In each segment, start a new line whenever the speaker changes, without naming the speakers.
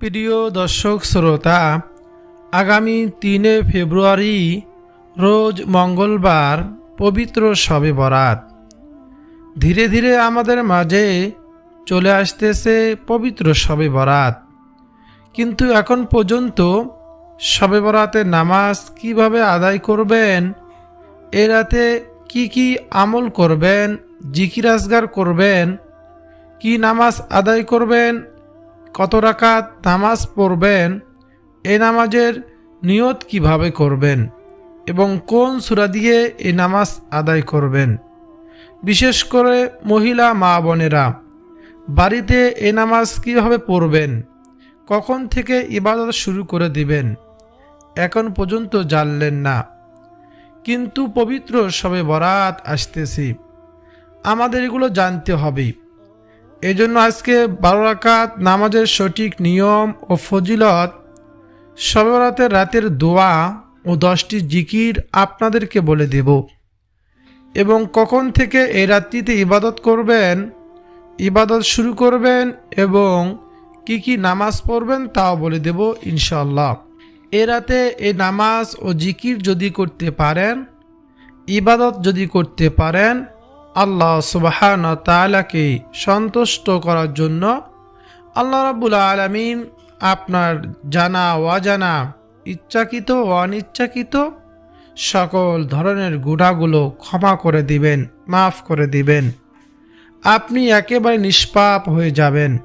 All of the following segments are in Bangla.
প্রিয় দর্শক শ্রোতা, আগামী তিনে ফেব্রুয়ারি, রোজ মঙ্গলবার পবিত্র শবে বরাত। ধীরে ধীরে আমাদের মাঝে চলে আসতেছে পবিত্র শবে বরাত। কিন্তু এখন পর্যন্ত শবে বরাতের নামাজ কীভাবে আদায় করবেন, এ রাতে কি কি আমল করবেন জিকিরাজগার করবেন, কি নামাজ আদায় করবেন কত রাকাত নামাজ পড়বেন? এই নামাজের নিয়ত কীভাবে করবেন? এবং কোন সূরা দিয়ে এই নামাজ আদায় করবেন? বিশেষ করে মহিলা মা বোনেরা, বাড়িতে এ নামাজ কীভাবে পড়বেন? কখন থেকে ইবাদত শুরু করে দিবেন? এখন পর্যন্ত জানলেন না। কিন্তু পবিত্র সবে বরাত আসতেছি। আমাদের এগুলো জানতে হবে। এজন্য আজকে বারো রাকাত নামাজের সঠিক নিয়ম ও ফজিলত, সবরাতের রাতের দোয়া ও দশটি জিকির আপনাদেরকে বলে দেব। এবং কখন থেকে এই রাত্রিতে ইবাদত করবেন, ইবাদত শুরু করবেন এবং কি কি নামাজ পড়বেন তাও বলে দেব ইনশাল্লাহ এ রাতে এই নামাজ ও জিকির যদি করতে পারেন, ইবাদত যদি করতে পারেন আল্লাহ সুবাহান তালাকে সন্তুষ্ট করার জন্য আল্লাহ রাবুল আলমিন আপনার জানা, অজানা, ইচ্ছাকৃত অনিচ্ছাকৃত সকল ধরনের গুণাগুলো ক্ষমা করে দিবেন, মাফ করে দিবেন। আপনি একেবারে নিষ্পাপ হয়ে যাবেন।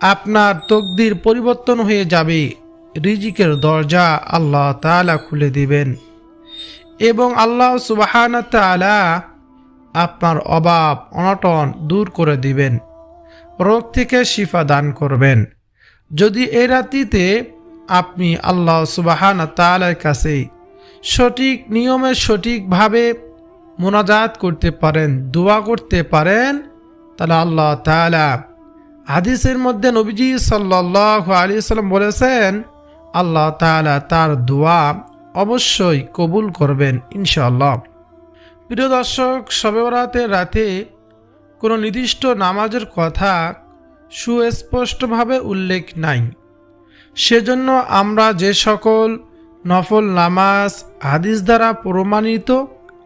আপনার তকদির পরিবর্তন হয়ে যাবে। রিজিকের দরজা আল্লাহ তালা খুলে দিবেন। এবং আল্লাহ সুবাহান তালা আপনার অভাব, অনটন দূর করে দিবেন। রোগ থেকে শিফা দান করবেন। যদি এ রাতিতে আপনি আল্লাহ সুবাহান তালার কাছে সঠিক নিয়মে সঠিকভাবে মোনাজাত করতে পারেন, দোয়া করতে পারেন, তাহলে আল্লাহ তালা হাদিসের মধ্যে নবীজি সাল্লাহ আলী সাল্লাম বলেছেন, আল্লাহ তালা তার দোয়া অবশ্যই কবুল করবেন ইনশাআল্লাহ। প্রিয় দর্শক শবে বরাতের রাতে কোনো নির্দিষ্ট নামাজের কথা সুস্পষ্টভাবে উল্লেখ নাই। সেজন্য আমরা যে সকল নফল নামাজ, হাদিস দ্বারা প্রমাণিত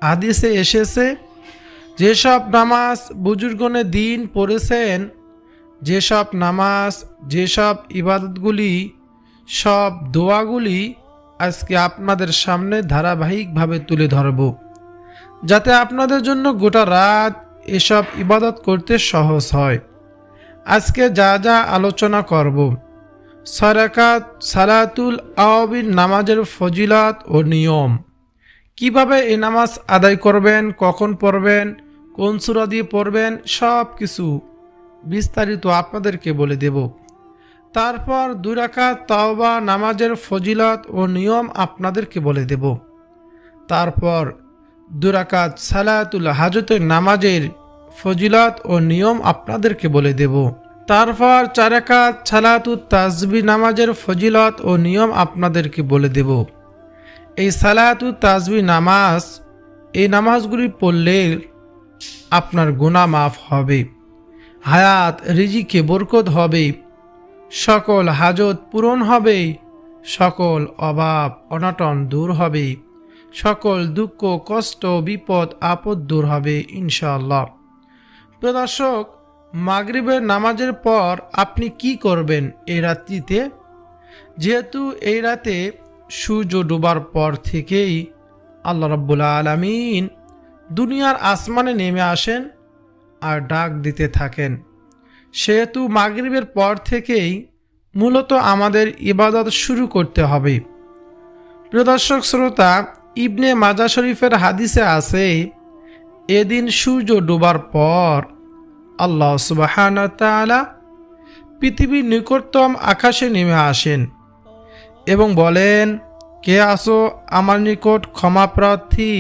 হাদিসে এসেছে, যেসব নামাজ বুজুর্গনে দিন পড়েছেন, যেসব নামাজ, যেসব ইবাদতগুলি, সব দোয়াগুলি আজকে আপনাদের সামনে ধারাবাহিকভাবে তুলে ধরব। যাতে আপনাদের জন্য গোটা রাত এসব ইবাদত করতে সহজ হয়। আজকে যা যা আলোচনা করব, সরাকাত, সালাতুল আওয়াবিন নামাজের ফজিলাত ও নিয়ম। কীভাবে এই নামাজ আদায় করবেন, কখন পড়বেন, কোন সুরা দিয়ে পড়বেন সব কিছু বিস্তারিত আপনাদেরকে বলে দেব। তারপর দুরাকাত তাওবা, নামাজের ফজিলত ও নিয়ম আপনাদেরকে বলে দেব। তারপর দুরাকাত সালাতুল হাজতের নামাজের ফজিলত ও নিয়ম আপনাদেরকে বলে দেব। তারপর চারাকাত সালাতুল তাজবি নামাজের ফজিলত ও নিয়ম আপনাদেরকে বলে দেব। এই সালাতুল তাজবি নামাজ, এই নামাজগুলি পড়লে আপনার গুণা মাফ হবে, হায়াত, রিজিকে বরকত হবে, সকল হাজত পূরণ হবে, সকল অভাব অনটন দূর হবে। সকল দুঃখ, কষ্ট, বিপদ, আপদ দূর হবে, ইনশাআল্লাহ। প্রদর্শক মাগরিবের নামাজের পর আপনি কি করবেন এই রাত্রিতে? যেহেতু এই রাতে সূর্য ডোবার পর থেকেই আল্লাহ রব্বুল আলমিন দুনিয়ার আসমানে নেমে আসেন আর ডাক দিতে থাকেন। সেহেতু মাগরিবের পর থেকেই মূলত আমাদের ইবাদত শুরু করতে হবে। প্রিয় দর্শক, শ্রোতা ইবনে মাজা শরীফের হাদিসে আছে, এদিন সূর্য ডোবার পর আল্লাহ সুবাহান তালা পৃথিবীর নিকটতম আকাশে নেমে আসেন এবং বলেন, কে আসো আমার নিকট ক্ষমা প্রার্থী?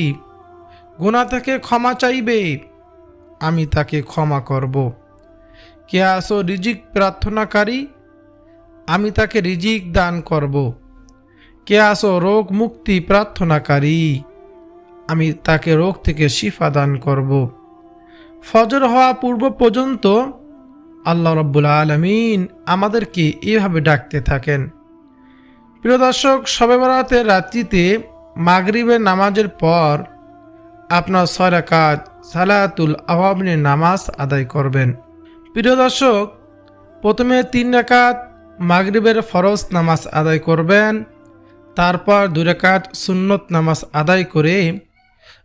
গুণা থেকে ক্ষমা চাইবে, আমি তাকে ক্ষমা করব। কে আসো রিজিক প্রার্থনাকারী? আমি তাকে রিজিক দান করব। কে আসো রোগ মুক্তি প্রার্থনাকারী আমি তাকে রোগ থেকে শিফা দান করব। ফজর হওয়া পূর্ব পর্যন্ত আল্লাহ রব্বুল আলমিন আমাদেরকে এভাবে ডাকতে থাকেন। প্রিয় দর্শক, সবে বরাতের রাত্রিতে মাগরিবের নামাজের পর আপনার ছয় রাকাত সালাতুল আওয়াবিনের নামাজ আদায় করবেন। প্রিয় দর্শক, প্রথমে তিন রাকাত মাগরিবের ফরজ নামাজ আদায় করবেন। তারপর দুরাকাত সুন্নত নামাজ আদায় করে,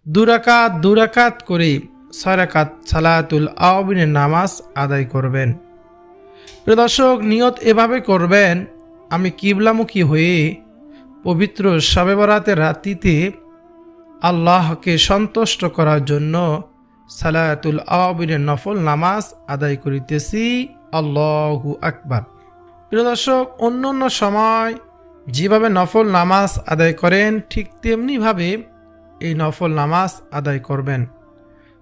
দুরাকাত দুরাকাত করে ছয় রাকাত সালাতুল আওয়াবিনের নামাজ আদায় করবেন। প্রদর্শক নিয়ত এভাবে করবেন, আমি কিবলামুখী হয়ে পবিত্র শবে রাত্রিতে আল্লাহকে সন্তুষ্ট করার জন্য সালায়াতুল আওয়াবিনের নফল নামাজ আদায় করিতেছি। আল্লাহু আকবার। প্রিয় দর্শক অন্য অন্য সময় যেভাবে নফল নামাজ আদায় করেন, ঠিক তেমনিভাবে এই নফল নামাজ আদায় করবেন।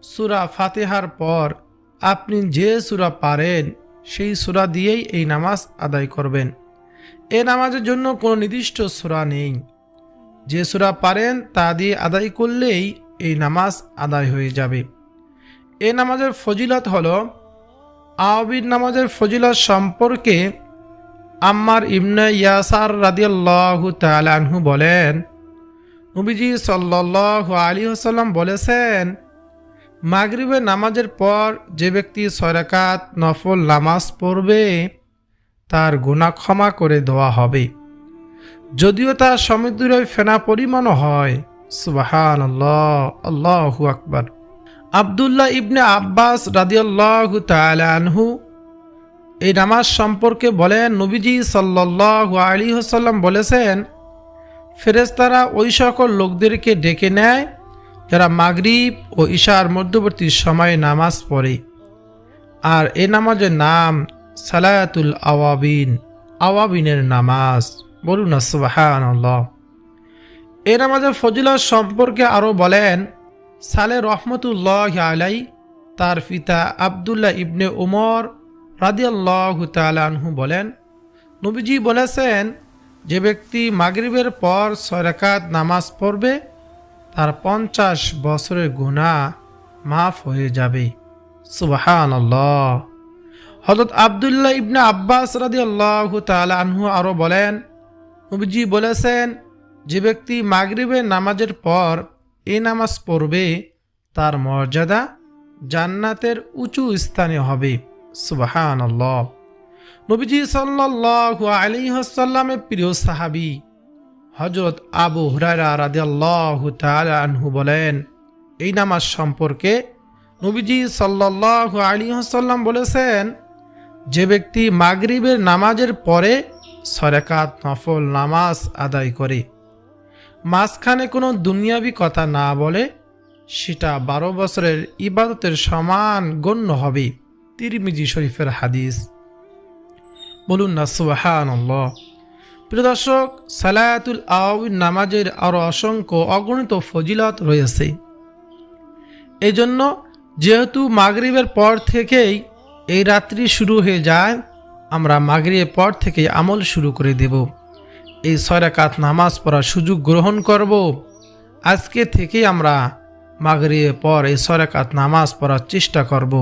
সুরা ফাতেহার পর আপনি যে সুরা পারেন, সেই সুরা দিয়েই এই নামাজ আদায় করবেন। এ নামাজের জন্য কোনো নির্দিষ্ট সুরা নেই। যে সুরা পারেন, তা দিয়ে আদায় করলেই এই নামাজ আদায় হয়ে যাবে। এ নামাজের ফজিলত হল আবির নামাজের ফজিলত সম্পর্কে আম্মার ইবনে ইয়াসার রাদিয়াল্লাহু তালানহু বলেন, নবীজি সাল্লাল্লাহু আলী হাসাল্লাম বলেছেন মাগরিবের নামাজের পর যে ব্যক্তি সরাকাত নফল নামাজ পড়বে, তার গুণা ক্ষমা করে দেওয়া হবে। যদিও তা সমুদ্র ফেনা পরিমাণও হয় সুবাহান আল্লাহ আল্লাহু আকবার। আবদুল্লাহ ইবনে আব্বাস রাদিয়াল্লাহু তাআলা আনহু এই নামাজ সম্পর্কে বলেন, নবীজি সাল্লাল্লাহু আলী হাসাল্লাম বলেছেন ফেরেস্তারা ওই সকল লোকদেরকে ডেকে নেয়, যারা মাগরিব ও ঈশার মধ্যবর্তী সময়ে নামাজ পড়ে। আর এ নামাজের নাম সালায়াতুল আওয়াবিন, আওয়াবিনের নামাজ। বলুন সুবাহান এ নামাজের ফজিলত সম্পর্কে আরও বলেন, সালে রহমতুল্লাহ আলাই তার পিতা আবদুল্লাহ ইবনে উমর রাদিয়াল্লাহ তালানহু বলেন, নবীজি বলেছেন, যে ব্যক্তি মাগরিবের পর সরাকাত নামাজ পড়বে, তার পঞ্চাশ বছরের গুণা মাফ হয়ে যাবে। সুবাহান আল্লাহ হজরত আবদুল্লাহ ইবনে আব্বাস রাদি আল্লাহ আনহু আরও বলেন, নবীজি বলেছেন, যে ব্যক্তি মাগরিবের নামাজের পর এ নামাজ পড়বে, তার মর্যাদা জান্নাতের উঁচু স্থানে হবে। সুবাহান নবীজি সাল্লাহ আলী হাসাল্লামের প্রিয় সাহাবি হজরত আবু হুরায়রা রাদিয়াল্লাহু আনহু বলেন, এই নামাজ সম্পর্কে নবীজি সাল্লাল্লাহু আলাইহি ওয়াসাল্লাম বলেছেন, যে ব্যক্তি মাগরিবের নামাজের পরে সরেকাত নফল নামাজ আদায় করে, মাঝখানে কোনো দুনিয়াবি কথা না বলে, সেটা বারো বছরের ইবাদতের সমান গণ্য হবে। তিরমিজি শরীফের হাদিস। বলুন না সুবাহান প্রিয় দর্শক সালায়াতুল আউন নামাজের আরও অসংখ্য অগণিত ফজিলত রয়েছে। এই জন্য যেহেতু মাগরিবের পর থেকেই এই রাত্রি শুরু হয়ে যায়, আমরা মাগরিবের পর থেকে আমল শুরু করে দেব। এই সয়রাকাত নামাজ পড়ার সুযোগ গ্রহণ করব। আজকে থেকেই আমরা মাগরিবের পর এই সয়রাকাত নামাজ পড়ার চেষ্টা করব।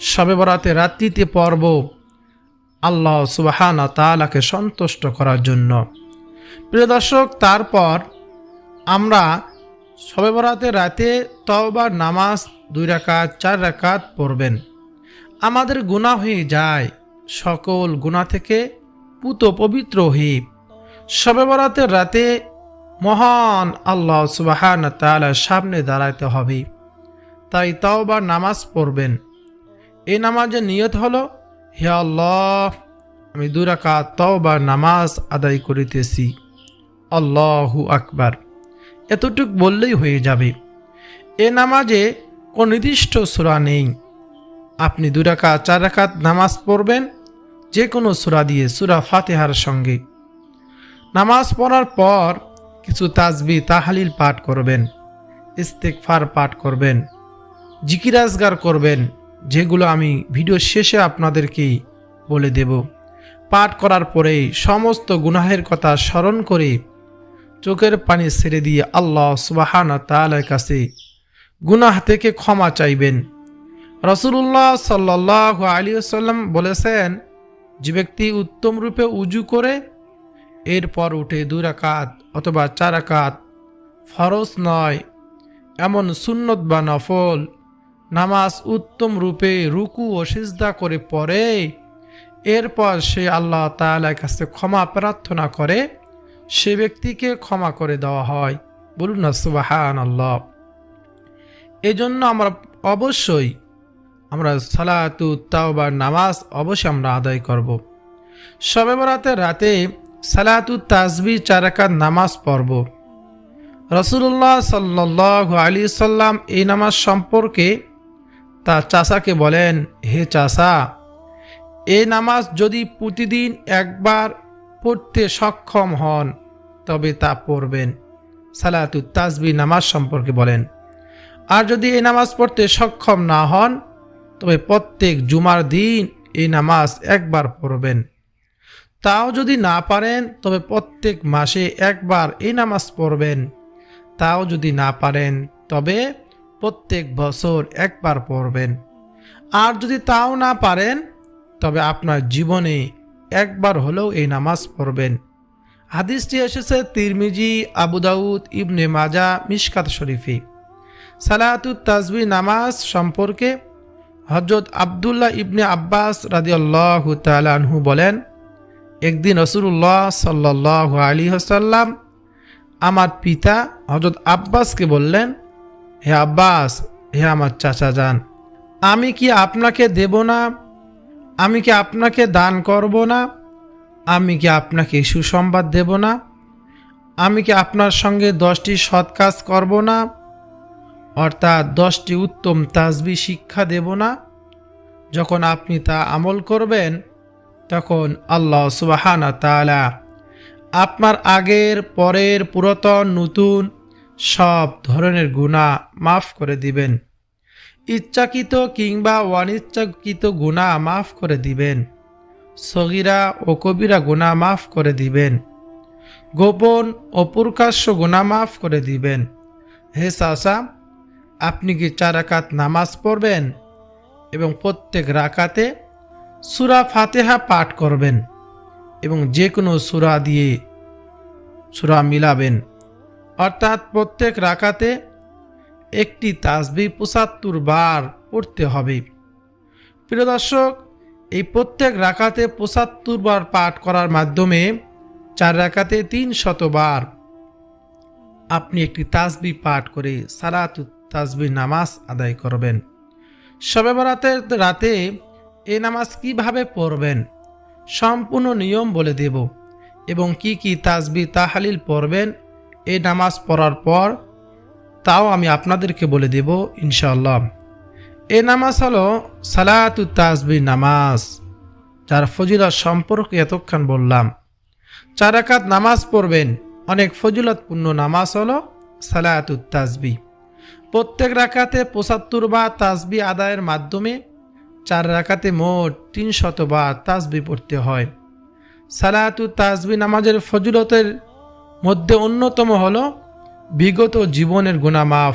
সবে বরাতে রাত্রিতে পর্ব আল্লাহ সুবাহানা তালাকে সন্তুষ্ট করার জন্য। প্রিয় দর্শক, তারপর আমরা সবে বরাতে রাতে তওবার নামাজ দুই রাকাত, চার রাকাত পড়বেন। আমাদের গুণা হয়ে যায়, সকল গুণা থেকে পুত পবিত্র হয়ে সবে বরাতের রাতে মহান আল্লাহ সুবাহান তালার সামনে দাঁড়াইতে হবে। তাই তওবার নামাজ পড়বেন। এই নামাজের নিয়ত হলো, হে আল্লাহ, আমি দুরাকা তওবা নামাজ আদায় করিতেছি। আল্লাহু আকবার। এতটুক বললেই হয়ে যাবে। এ নামাজে কোনো নির্দিষ্ট সুরা নেই। আপনি দুরাকা চার রাকাত নামাজ পড়বেন যে কোনো সুরা দিয়ে, সুরা ফাতেহার সঙ্গে। নামাজ পড়ার পর কিছু তাজবি, তাহালিল পাঠ করবেন ইস্তেকফার পাঠ করবেন জিকিরাজগার করবেন যেগুলো আমি ভিডিও শেষে আপনাদেরকে বলে দেব। পাঠ করার পরেই সমস্ত গুনাহের কথা স্মরণ করে চোখের পানি ছেড়ে দিয়ে আল্লাহ সুবাহানা তালার কাছে গুনাহ থেকে ক্ষমা চাইবেন। রসুল্লাহ সাল্লাহ আলী সাল্লাম বলেছেন, যে ব্যক্তি উত্তম রূপে উজু করে, এরপর উঠে দুই রাকাত অথবা চার রাকাত ফরজ নয়, এমন সুন্নত বা নফল নামাজ উত্তম রূপে রুকু ও সিজদা করে পড়ে। এরপর সে আল্লাহ তাআলার কাছে ক্ষমা প্রার্থনা করে। সে ব্যক্তিকে ক্ষমা করে দেওয়া হয়। বলুন না সুবাহান আল্লাহ এজন্য আমরা অবশ্যই আমরা সালাতু তাওবার নামাজ অবশ্যই আমরা আদায় করব। সবে বরাতের রাতে সালাতু তাজবি চারাকাত নামাজ পড়ব। রসুল্লাহ সাল্লাহ আলী সাল্লাম এই নামাজ সম্পর্কে তার চাষাকে বলেন, হে চাষা এ নামাজ যদি প্রতিদিন একবার পড়তে সক্ষম হন, তবে তা পড়বেন। সালাতু তাজবি নামাজ সম্পর্কে বলেন, আর যদি এই নামাজ পড়তে সক্ষম না হন, তবে প্রত্যেক জুমার দিন এই নামাজ একবার পড়বেন। তাও যদি না পারেন, তবে প্রত্যেক মাসে একবার এই নামাজ পড়বেন। তাও যদি না পারেন, তবে প্রত্যেক বছর একবার পড়বেন। আর যদি তাও না পারেন, তবে আপনার জীবনে একবার হলেও এই নামাজ পড়বেন। হাদিসটি এসেছে তিরমিজি আবুদাউদ ইবনে মাজা, মিশকাত শরীফি। সালাতুত তাজবি নামাজ সম্পর্কে হজরত আবদুল্লাহ ইবনে আব্বাস রাদিয়াল্লাহ তালাহু বলেন, একদিন রসুল্লাহ সাল্লাহ আলী হাসাল্লাম আমার পিতা হজরত আব্বাসকে বললেন হে আব্বাস, হে আমার চাচা যান। আমি কি আপনাকে দেব না? আমি কি আপনাকে দান করব না? আমি কি আপনাকে সুসংবাদ দেব না? আমি কি আপনার সঙ্গে দশটি সৎ কাজ করব না? অর্থাৎ দশটি উত্তম তাজবি শিক্ষা দেব না? যখন আপনি তা আমল করবেন, তখন আল্লাহ সুবাহানা তালা আপনার আগের, পরের, পুরাতন, নতুন সব ধরনের গুণা মাফ করে দিবেন। ইচ্ছাকৃত কিংবা অনিচ্ছাকৃত গুণা মাফ করে দিবেন। সগিরা ও কবিরা গুণা মাফ করে দিবেন। গোপন ও গুণা মাফ করে দিবেন। হে সাসা আপনি কি চার রাকাত নামাজ পড়বেন এবং প্রত্যেক রাকাতে সুরা ফাতেহা পাঠ করবেন এবং যে কোনো সুরা দিয়ে সুরা মিলাবেন? অর্থাৎ প্রত্যেক রাকাতে একটি তাসবি পঁচাত্তর বার পড়তে হবে। প্রিয় দর্শক, এই প্রত্যেক রাকাতে পঁচাত্তর বার পাঠ করার মাধ্যমে চার রাকাতে তিন শতবার আপনি একটি তাসবি পাঠ করে সালাতু তাসবি নামাজ আদায় করবেন। শবে বরাতের রাতে এ নামাজ কীভাবে পড়বেন? সম্পূর্ণ নিয়ম বলে দেব এবং কি কি তাসবি তাহালিল পড়বেন এই নামাজ পড়ার পর তাও আমি আপনাদেরকে বলে দেব ইনশাআল্লাহ। এ নামাজ হলো সালাতু তাসবি নামাজ, যার ফজিলত সম্পর্কে এতক্ষণ বললাম। চার রাকাত নামাজ পড়বেন, অনেক ফজিলতপূর্ণ নামাজ হলো সালাতু তাসবি প্রত্যেক রাকাতে পঁচাত্তর বার তাসবি আদায়ের মাধ্যমে চার রাকাতে মোট তিন শতবার তাসবি পড়তে হয়। সালাতু তাসবি নামাজের ফজিলতের মধ্যে অন্যতম হল বিগত জীবনের গুণামাফ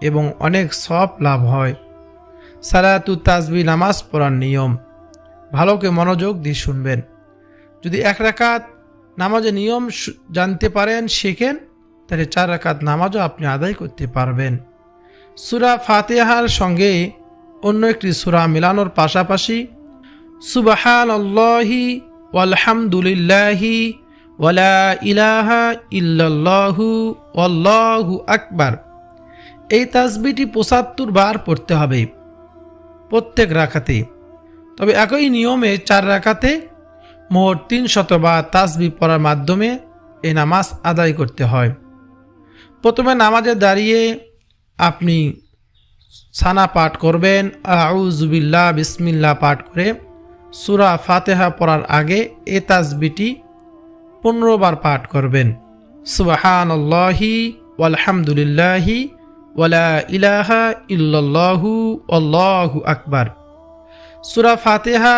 এবং অনেক সব লাভ হয়। সালাতু তাসবি নামাজ পড়ার নিয়ম। ভালোকে মনোযোগ দিয়ে শুনবেন। যদি এক রাকাত নামাজের নিয়ম জানতে পারেন, শেখেন, তাহলে চার রাকাত নামাজও আপনি আদায় করতে পারবেন। সুরা ফাতেহার সঙ্গে অন্য একটি সুরা মিলানোর পাশাপাশি সুবাহান আল্লাহি ওয়ালহামদুলিল্লাহি ওয়ালা ইলাহা ইল্লাল্লাহু ওয়াল্লাহু আকবার। এই তাসবিটি পঁচাত্তর বার পড়তে হবে প্রত্যেক রাখাতে। তবে একই নিয়মে চার রাখাতে মোট তিন শতবার তাসবি পড়ার মাধ্যমে এই নামাজ আদায় করতে হয়। প্রথমে নামাজে দাঁড়িয়ে আপনি সানা পাঠ করবেন। আউজুবিল্লাহ বিসমিল্লা পাঠ করে সুরা ফাতেহা পড়ার আগে এ তাসবিটি পনেরো বার পাঠ করবেন। সুবাহান আল্লাহি ওয়ালহামদুলিল্লাহি ওয়ালা ইলাহা ইল্লাল্লাহু আল্লাহু আকবার। সুরা ফাতেহা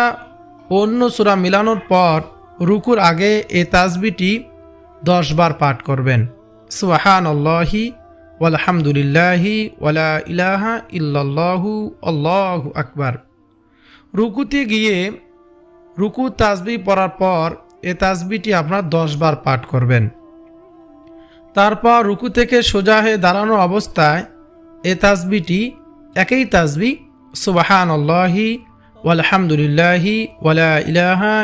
অন্য সুরা মিলানোর পর রুকুর আগে এ তাজবিটি দশ বার পাঠ করবেন। সুবাহান আল্লাহি ওয়ালহামদুলিল্লাহি ওয়ালা ইলাহা ইল্লাল্লাহু আল্লাহু আকবার। রুকুতে গিয়ে রুকু তাজবি পড়ার পর এ তাসবিটি আপনার দশ বার পাঠ করবেন। তারপর রুকু থেকে সোজা হয়ে দাঁড়ানো অবস্থায় এ তাসবিটি একই তাসবি সুবাহান আল্লাহি ওয়ালহামদুলিল্লাহি ওয়ালা ইলাহা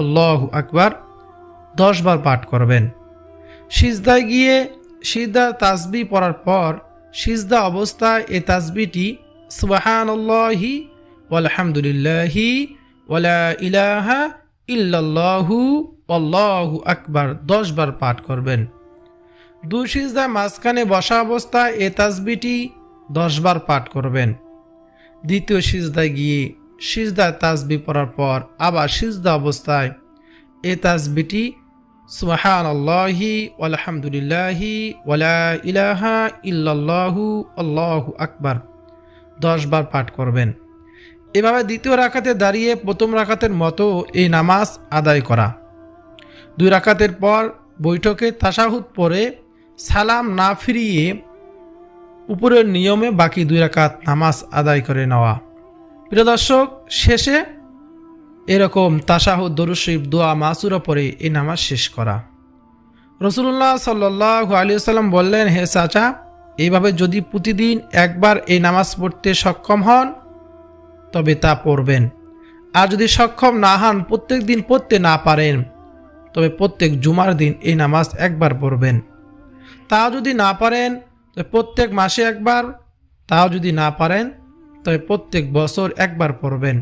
আল্লাহু আকবার দশ বার পাঠ করবেন। সিজদায় গিয়ে সিজদা তাসবি পড়ার পর সিজদা অবস্থায় এ তাসবিটি সুবাহান আল্লাহি ওয়ালহামদুলিল্লাহি ওয়ালা ইলাহা ইল্লাল্লাহু আল্লাহু আকবার, দশ বার পাঠ করবেন। দুই সিজদা মাঝখানে বসা অবস্থায় এ তাসবিটি দশ বার পাঠ করবেন। দ্বিতীয় সিজদায় গিয়ে সিজদা তাসবি পড়ার পর আবার সিজদা অবস্থায় এ তাসবিটি সুবাহান আল্লাহি আলহামদুলিল্লাহি ওয়ালা ইলাহা ইল্লাল্লাহু আল্লাহু আকবার, দশ বার পাঠ করবেন। এভাবে দ্বিতীয় রাখাতে দাঁড়িয়ে প্রথম রাখাতের মতো এই নামাজ আদায় করা। দুই রাকাতের পর বৈঠকে তাসাহুদ পরে সালাম না ফিরিয়ে উপরের নিয়মে বাকি দুই রাকাত নামাজ আদায় করে নেওয়া। প্রিয় দর্শক, শেষে এরকম তাসাহুদ দরুশিব দোয়া, মাসুরা পরে এই নামাজ শেষ করা। রসুল্লাহ সাল্লাহ আলী সাল্লাম বললেন, হে চাচা এইভাবে যদি প্রতিদিন একবার এই নামাজ পড়তে সক্ষম হন তবে তা পড়বেন। আর যদি সক্ষম না হন, প্রত্যেক দিন পড়তে না পারেন। তবে প্রত্যেক জুমার দিন এই নামাজ একবার পড়বেন। তাও যদি না পারেন, তবে প্রত্যেক মাসে একবার। তাও যদি না পারেন, তবে প্রত্যেক বছর একবার পড়বেন।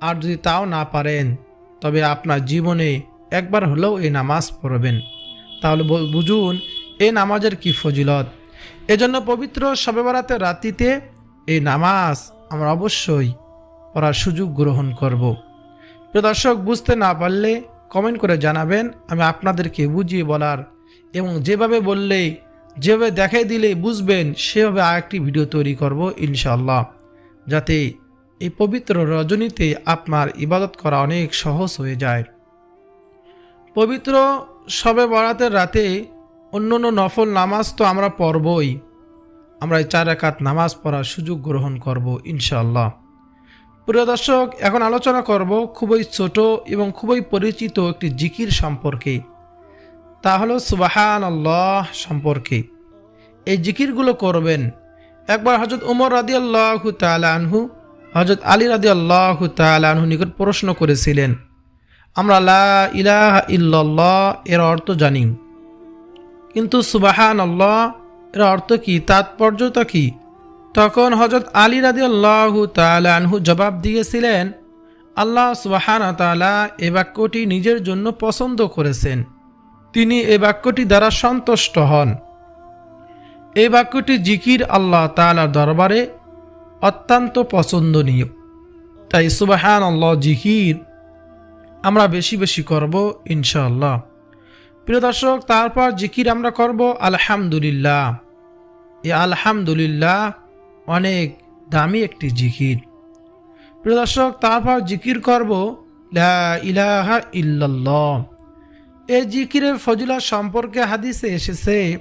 আর যদি তাও না পারেন, তবে আপনার জীবনে একবার হলেও এই নামাজ পড়বেন। তাহলে বুঝুন, এই নামাজের কি ফজিলত? এজন্য পবিত্র বরাতের রাত্রিতে এই নামাজ আমরা অবশ্যই পড়ার সুযোগ গ্রহণ করব। প্রিয় দর্শক, বুঝতে না পারলে কমেন্ট করে জানাবেন, আমি আপনাদেরকে বুঝিয়ে বলার এবং যেভাবে বললে যেভাবে দেখাই দিলে বুঝবেন, সেভাবে আরেকটি ভিডিও তৈরি করব ইনশাল্লাহ যাতে এই পবিত্র রজনীতে আপনার ইবাদত করা অনেক সহজ হয়ে যায়। পবিত্র সবে বরাতের রাতে অন্য অন্য নফল নামাজ তো আমরা পড়বই। আমরা এই চার একাত নামাজ পড়ার সুযোগ গ্রহণ করব ইনশাআল্লাহ। প্রিয় দর্শক, এখন আলোচনা করব খুবই ছোট এবং খুবই পরিচিত একটি জিকির সম্পর্কে। তা হলো সুবাহান আল্লাহ সম্পর্কে। এই জিকিরগুলো করবেন একবার হজরত উমর রাদি আল্লাহ আনহু হজরত আলী রাদি আল্লাহ আনহু নিকট প্রশ্ন করেছিলেন, আমরা লা ইলাহা ইল্লাল্লাহ এর অর্থ জানি। কিন্তু সুবাহান আল্লাহ এর অর্থ কী? তাৎপর্যতা কি? তখন হজরত আলী রাদি আল্লাহ আনহু জবাব দিয়েছিলেন, আল্লাহ সুবাহান তালা এ বাক্যটি নিজের জন্য পছন্দ করেছেন। তিনি এ বাক্যটি দ্বারা সন্তুষ্ট হন। এই বাক্যটি জিকির আল্লাহ তালার দরবারে অত্যন্ত পছন্দনীয়। তাই সুবাহান আল্লাহ জিকির আমরা বেশি বেশি করব ইনশাআল্লাহ। প্রিয় দর্শক, তারপর জিকির আমরা করব আলহামদুলিল্লাহ। এ আলহামদুলিল্লাহ অনেক দামি একটি জিকির। প্রিয় দর্শক, তারপর জিকির করব ইলাহা ইল্লাল্লাহ। এই জিকিরের ফজিলত সম্পর্কে হাদিসে এসেছে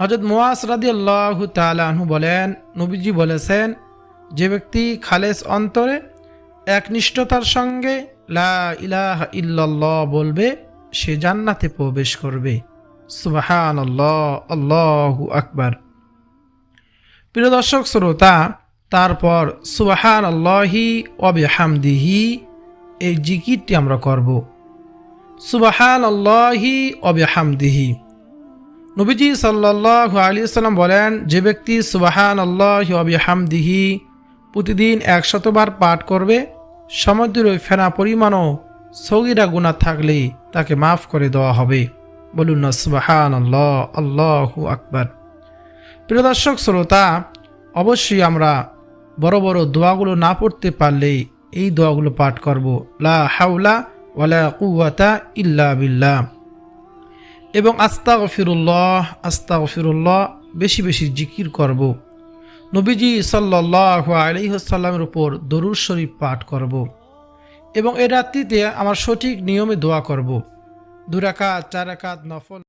হজরত মোয়াস রাদি আল্লাহ তালু বলেন, নবীজি বলেছেন, যে ব্যক্তি খালেস অন্তরে একনিষ্ঠতার সঙ্গে লা ইলাহা ইল্লাল্লাহ বলবে, সে জান্নাতে প্রবেশ করবে। সুবাহান আল্লাহ আল্লাহু আকবার। প্রিয় দর্শক, শ্রোতা, তারপর সুবাহান আল্লাহি অবিহামদিহি এই জিকিরটি আমরা করব। সুবাহান আল্লাহি অবিহামদিহি নবীজি সাল্লাহ আলী সাল্লাম বলেন, যে ব্যক্তি সুবাহান আল্লাহ অবিহামদিহি প্রতিদিন একশতবার পাঠ করবে, সমুদ্রের ওই ফেনা পরিমাণও সগিরা গুণা থাকলে তাকে মাফ করে দেওয়া হবে। বলুন না সুবাহান আল্লাহ আল্লাহু আকবার। প্রিয় দর্শক, শ্রোতা, অবশ্যই আমরা বড় বড় দোয়াগুলো না পড়তে পারলে এই দোয়াগুলো পাঠ করব। লা হাউলা ওয়ালা কুয়াতা ইল্লা বিল্লাহ। এবং আস্তা গফিরুল্লাহ আস্তা গফিরুল্লাহ বেশি বেশি জিকির করব। নবীজি সাল্লাহ আলিহাসাল্লামের উপর দরুর শরীফ পাঠ করব। এবং এ রাত্রিতে আমার সঠিক নিয়মে দোয়া করব। দুরাকাত চারাকাত নফল